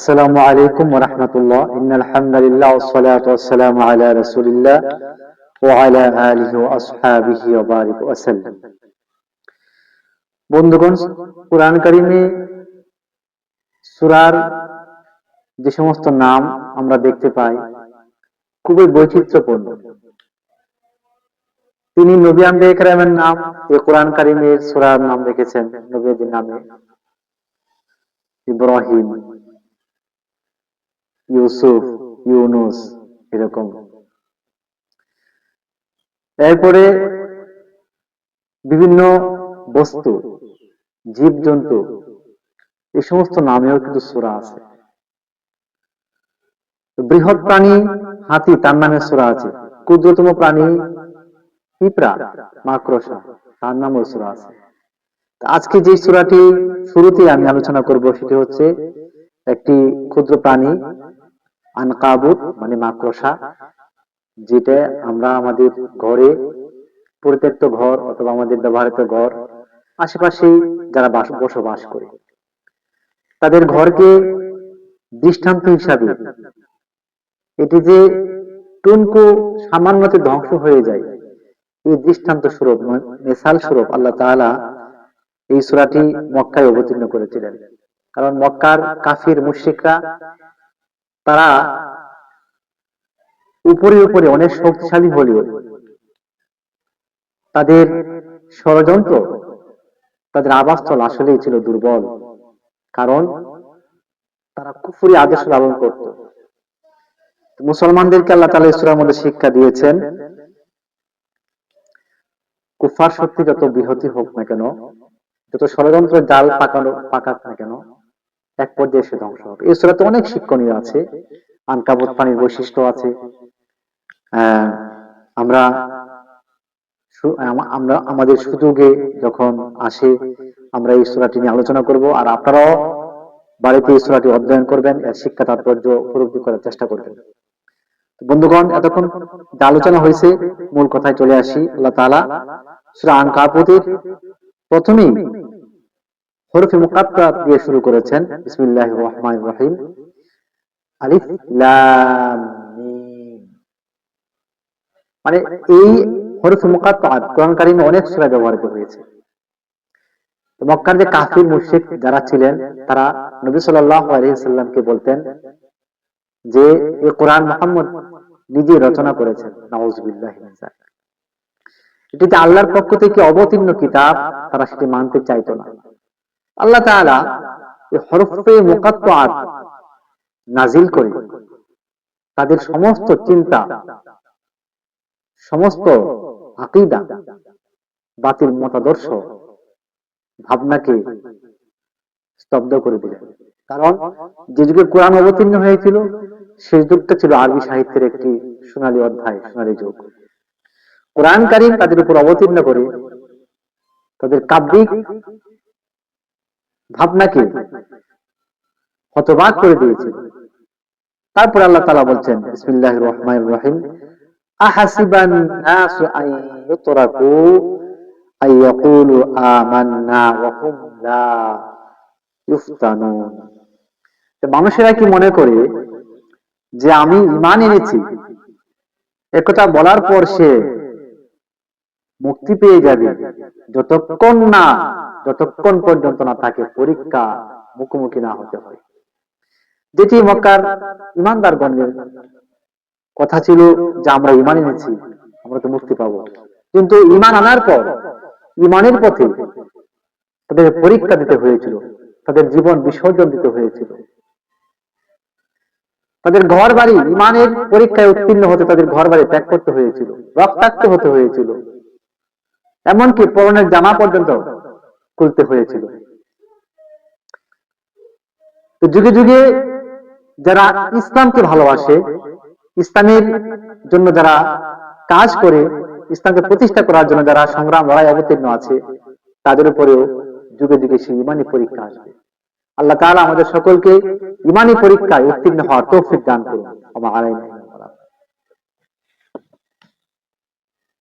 السلام عليكم ورحمة الله إن الحمد لله والصلاة والسلام على رسول الله وعلى آله وأصحابه وبارك وسلم বন্ধুগণ, কোরআন কারীমে সূরার যে সমস্ত নাম আমরা দেখতে পাই, খুবই বৈচিত্র্যপূর্ণ। তিনি নবী আম্বে একরামের নাম এ কোরআন কারিমের সুরার নাম রেখেছেন, নবীদের নামে। ইব্রাহিম ইউসুফ, ইউনুস এরকম। এরপরে বিভিন্ন বস্তু জীব জন্তু এই সমস্ত নামেও কিন্তু সুরা আছে। বৃহৎ প্রাণী হাতি, তার নামে সুরা আছে। ক্ষুদ্রতম প্রাণী পিঁপড়া, মাকড়সা, তার নামেও সুরা আছে। আজকে যে সুরাটি শুরুতে আমি আলোচনা করব, সেটি হচ্ছে একটি ক্ষুদ্র প্রাণী আনকাবুত মানে মাকড়সা, যেটা আমরা আমাদের ঘরে পরিত্যক্ত ঘর অথবা আমাদের ব্যবহৃত ঘর, আশেপাশে যারা বসবাস করে, তাদের ঘরকে দৃষ্টান্ত হিসাবে, এটি যে টুনকু সামান্যতে ধ্বংস হয়ে যায়, এই দৃষ্টান্ত স্বরূপ, মেসাল স্বরূপ আল্লাহ তাআলা এই সুরাটি মক্কায় অবতীর্ণ করেছিলেন। কারণ মক্কার কাফির মুশিকরা তারা উপরে উপরে অনেক শক্তিশালী হলেও তাদের ষড়যন্ত্র, তাদের আবাসস্থল আসলেই ছিল দুর্বল। কারণ তারা কুফুরি আদেশ লালন করত। মুসলমানদেরকে আল্লাহ তালা ইসলামের মধ্যে শিক্ষা দিয়েছেন, কুফার শক্তি যত বৃহতি হোক না কেন, যত ষড়যন্ত্র জাল পাকানো, পাকাক না কেন এক পর্যায়ে সে ধ্বংস হবে। এই সুরাতে অনেক শিক্ষণীয় আছে, আনকাবত পানির বৈশিষ্ট্য আছে। আমরা আমরা আমাদের সুযোগে যখন আসে, আমরা এই সুরাটি নিয়ে আলোচনা করব। আর আপনারাও বাড়িতে এই সুরাটি অধ্যয়ন করবেন, এর শিক্ষা তাৎপর্য উপলব্ধি করার চেষ্টা করবেন। বন্ধুগণ, এতক্ষণ যে আলোচনা হয়েছে, মূল কথায় চলে আসি। আল্লাহ তালা সুরা আনকাবতের প্রথমেই হরফে মুকাত্তা দিয়ে শুরু করেছেন। বিসমিল্লাহির রহমানির রহিম। আলিফ, লাম, মিম। মানে এই হরফে মুকাত্তা কোরআন কারিমে অনেক সূরা ব্যবহৃত হয়েছে। মক্কার যে কাফির, মুশরিক যারা ছিলেন, তারা নবী সাল্লাল্লাহু আলাইহি সাল্লামকে বলতেন যে এই কোরআন মুহাম্মদ নিজে রচনা করেছেন। নাউজুবিল্লাহি মিন যালিক। এটি যে আল্লাহর পক্ষ থেকে অবতীর্ণ কিতাব, তারা সেটি মানতে চাইতো না। আল্লাহ তাআলা এই হরফে মুকাত্তাত নাজিল করে। তাদের সমস্ত চিন্তা, সমস্ত আকিদা বাতিল মতাদর্শ ভাবনাকে স্তব্ধ করে দিলেন। কারণ যে যুগে কোরআন অবতীর্ণ হয়েছিল সেই যুগটা ছিল আরবি সাহিত্যের একটি সোনালী অধ্যায়, সোনালী যুগ। কোরআন কারিম তাদের উপর অবতীর্ণ করে, তাদের কাব্যিক ভাবনাকে হতবাক করে দিয়েছিল তারপর আল্লাহ তালা বলছেন বিসমিল্লাহ রহমান রহিম মানুষেরা কি মনে করে যে আমি ঈমান এনেছি? একথা বলার পর সে মুক্তি পেয়ে যাবে, যতক্ষণ না যতক্ষণ পর্যন্ত না তাকে পরীক্ষা মুখোমুখি না হতে হয়। যেটি মক্কার ইমানদার গণের কথা ছিল যে আমরা ইমান এনেছি, আমরা তো মুক্তি পাবো। কিন্তু ইমান আনার পর ইমানের পথে তাদের পরীক্ষা দিতে হয়েছিল, তাদের জীবন বিসর্জন দিতে হয়েছিল। তাদের ঘর বাড়ি ইমানের পরীক্ষায় উত্তীর্ণ হতে তাদের ঘর বাড়ি ত্যাগ করতে হয়েছিল, রক্তাক্ত হতে হয়েছিল। এমনকি পরনের জামা পর্যন্ত খুলতে হয়েছিল। যুগে যুগে যারা ইসলামকে ভালোবাসে, ইসলামের জন্য যারা কাজ করে, ইসলামকে প্রতিষ্ঠা করার জন্য যারা সংগ্রাম, লড়াই অবতীর্ণ আছে, তাদের উপরেও যুগে যুগে সেই ইমানি পরীক্ষা আসবে। আল্লাহ তাআলা আমাদের সকলকে ইমানি পরীক্ষায় উত্তীর্ণ হওয়ার তৌফিক দান করুন। আমার আলাইনা